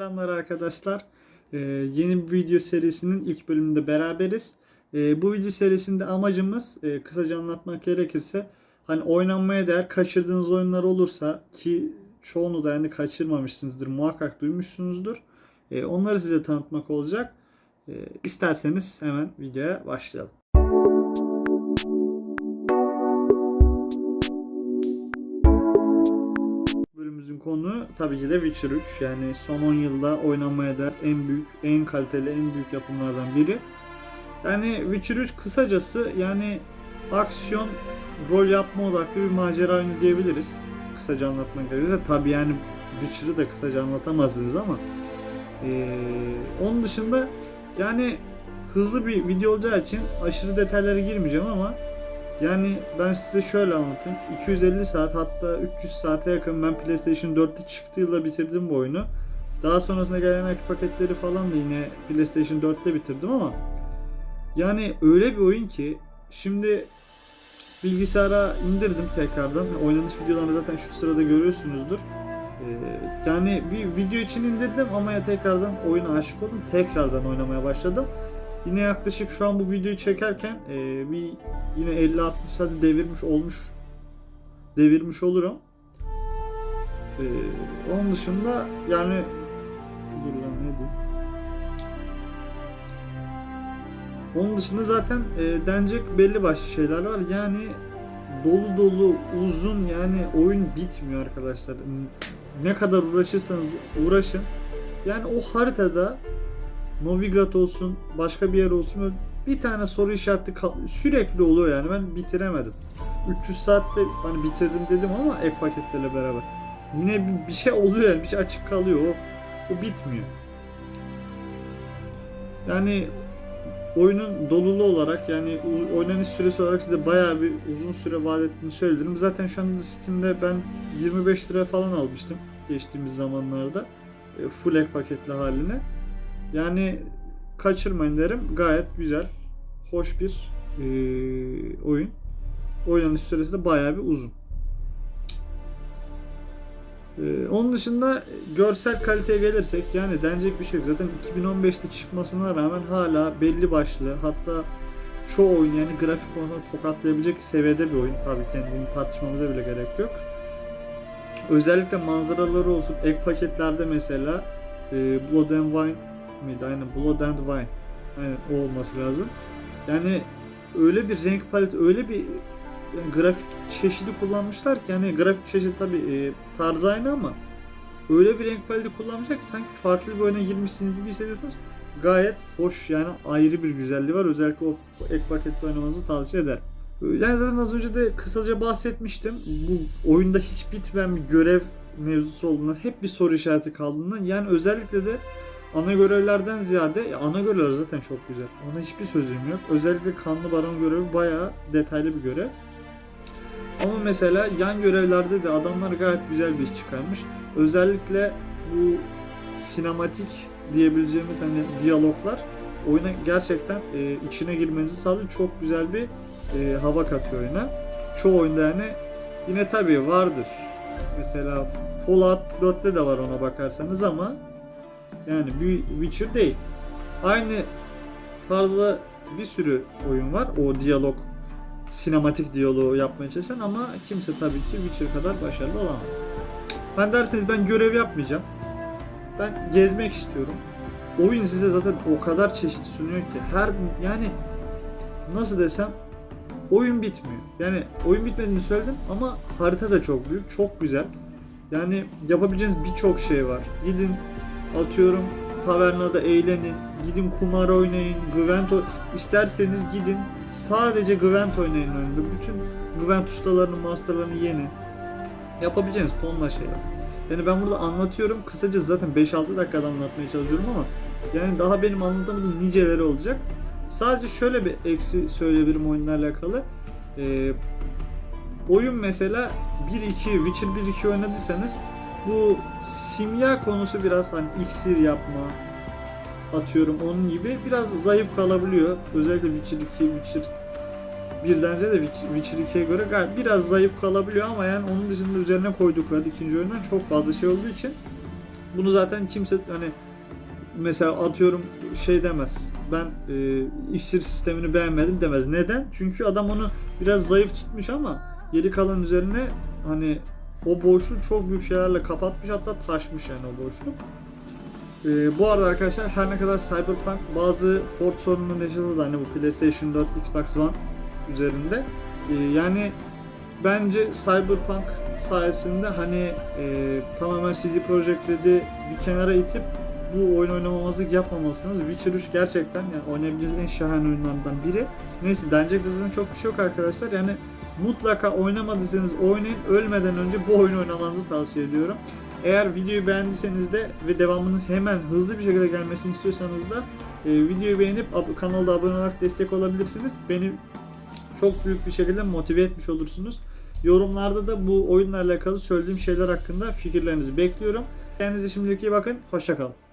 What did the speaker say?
Selamlar arkadaşlar. Ee, yeni bir video serisinin ilk bölümünde beraberiz. Ee, bu video serisinde amacımız e, kısaca anlatmak gerekirse hani oynanmaya değer kaçırdığınız oyunlar olursa ki çoğunu da yani kaçırmamışsınızdır muhakkak duymuşsunuzdur. Ee, onları size tanıtmak olacak. Ee, isterseniz hemen videoya başlayalım. Konu tabii ki de Witcher 3. Yani son 10 yılda oynanmaya değer en büyük, en kaliteli, en büyük yapımlardan biri. Yani Witcher 3 kısacası yani aksiyon, rol yapma odaklı bir macera oyunu diyebiliriz. Kısaca anlatmak gerekirse. Tabii yani Witcher'ı da kısaca anlatamazsınız ama ee, onun dışında yani hızlı bir video olacağı için aşırı detaylara girmeyeceğim ama yani ben size şöyle anlatayım. 250 saat hatta 300 saate yakın ben PlayStation 4'te çıktığı yılda bitirdim bu oyunu. Daha sonrasında gelen ek paketleri falan da yine PlayStation 4'te bitirdim ama yani öyle bir oyun ki şimdi bilgisayara indirdim tekrardan. Oynanış videolarını zaten şu sırada görüyorsunuzdur. Ee, yani bir video için indirdim ama ya tekrardan oyuna aşık oldum. Tekrardan oynamaya başladım. Yine yaklaşık şu an bu videoyu çekerken e, bir yine 50-60 saat devirmiş olmuş devirmiş olurum. E, onun dışında yani dur lan ne diyeyim. Onun dışında zaten e, denecek belli başlı şeyler var. Yani dolu dolu uzun yani oyun bitmiyor arkadaşlar. Ne kadar uğraşırsanız uğraşın. Yani o haritada Novigrad olsun, başka bir yer olsun bir tane soru işareti sürekli oluyor yani ben bitiremedim. 300 saatte hani bitirdim dedim ama ek paketlerle beraber. Yine bir, şey oluyor yani bir şey açık kalıyor o, o bitmiyor. Yani oyunun dolulu olarak yani oynanış süresi olarak size bayağı bir uzun süre vaat ettiğini söyledim. Zaten şu anda Steam'de ben 25 lira falan almıştım geçtiğimiz zamanlarda. E, Full ek paketli haline. Yani kaçırmayın derim. Gayet güzel, hoş bir e, oyun. Oynanış süresi de bayağı bir uzun. E, onun dışında görsel kaliteye gelirsek yani denecek bir şey yok. Zaten 2015'te çıkmasına rağmen hala belli başlı hatta çoğu oyun yani grafik konusunda tokatlayabilecek seviyede bir oyun. Tabii ki yani bunu tartışmamıza bile gerek yok. Özellikle manzaraları olsun ek paketlerde mesela e, Blood and Wine miydi? Aynen Blood and Wine. Aynen o olması lazım. Yani öyle bir renk paleti, öyle bir yani grafik çeşidi kullanmışlar ki yani grafik çeşidi tabi e, tarzı aynı ama öyle bir renk paleti kullanmışlar ki sanki farklı bir oyuna girmişsiniz gibi hissediyorsunuz. Gayet hoş yani ayrı bir güzelliği var. Özellikle o ek pakette oynamanızı tavsiye ederim. Yani zaten az önce de kısaca bahsetmiştim. Bu oyunda hiç bitmeyen bir görev mevzusu olduğundan, hep bir soru işareti kaldığından yani özellikle de ana görevlerden ziyade ya ana görevler zaten çok güzel. Ona hiçbir sözüm yok. Özellikle kanlı baron görevi bayağı detaylı bir görev. Ama mesela yan görevlerde de adamlar gayet güzel bir iş çıkarmış. Özellikle bu sinematik diyebileceğimiz hani diyaloglar oyuna gerçekten e, içine girmenizi sağlıyor. Çok güzel bir e, hava katıyor oyuna. Çoğu oyunda yani yine tabii vardır. Mesela Fallout 4'te de var ona bakarsanız ama yani bir Witcher değil. Aynı tarzda bir sürü oyun var. O diyalog, sinematik diyaloğu yapmaya çalışan ama kimse tabii ki Witcher kadar başarılı olamaz. Ben derseniz ben görev yapmayacağım. Ben gezmek istiyorum. Oyun size zaten o kadar çeşit sunuyor ki her yani nasıl desem oyun bitmiyor. Yani oyun bitmediğini söyledim ama harita da çok büyük, çok güzel. Yani yapabileceğiniz birçok şey var. Gidin atıyorum tavernada eğlenin, gidin kumar oynayın, Gwent o- isterseniz gidin sadece Gwent oynayın önünde. Bütün Gwent ustalarını, masterlarını yenin. Yapabileceğiniz tonla şey var. Yani ben burada anlatıyorum. Kısaca zaten 5-6 dakikada anlatmaya çalışıyorum ama yani daha benim anlatamadığım niceleri olacak. Sadece şöyle bir eksi söyleyebilirim oyunla alakalı. Ee, oyun mesela 1-2, Witcher 1-2 oynadıysanız bu simya konusu biraz hani iksir yapma atıyorum onun gibi biraz zayıf kalabiliyor. Özellikle Witcher 2, Witcher birden ziyade Witcher 2'ye göre biraz zayıf kalabiliyor ama yani onun dışında üzerine koydukları ikinci oyundan çok fazla şey olduğu için Bunu zaten kimse hani mesela atıyorum şey demez. Ben e, iksir sistemini beğenmedim demez. Neden? Çünkü adam onu biraz zayıf tutmuş ama geri kalan üzerine hani o boşluğu çok büyük şeylerle kapatmış hatta taşmış yani o boşluk. E, bu arada arkadaşlar her ne kadar Cyberpunk bazı port sorununu yaşadı da hani bu PlayStation 4, Xbox One üzerinde. E, yani bence Cyberpunk sayesinde hani e, tamamen CD Projekt Red'i bir kenara itip bu oyun oynamamazlık yapmamalısınız. Witcher 3 gerçekten yani oynayabileceğiniz en şahane oyunlardan biri. Neyse denecek de çok bir şey yok arkadaşlar. Yani mutlaka oynamadıysanız oynayın. Ölmeden önce bu oyunu oynamanızı tavsiye ediyorum. Eğer videoyu beğendiyseniz de ve devamının hemen hızlı bir şekilde gelmesini istiyorsanız da e, videoyu beğenip kanalda abone olarak destek olabilirsiniz. Beni çok büyük bir şekilde motive etmiş olursunuz. Yorumlarda da bu oyunla alakalı söylediğim şeyler hakkında fikirlerinizi bekliyorum. Kendinize şimdilik iyi bakın. Hoşçakalın.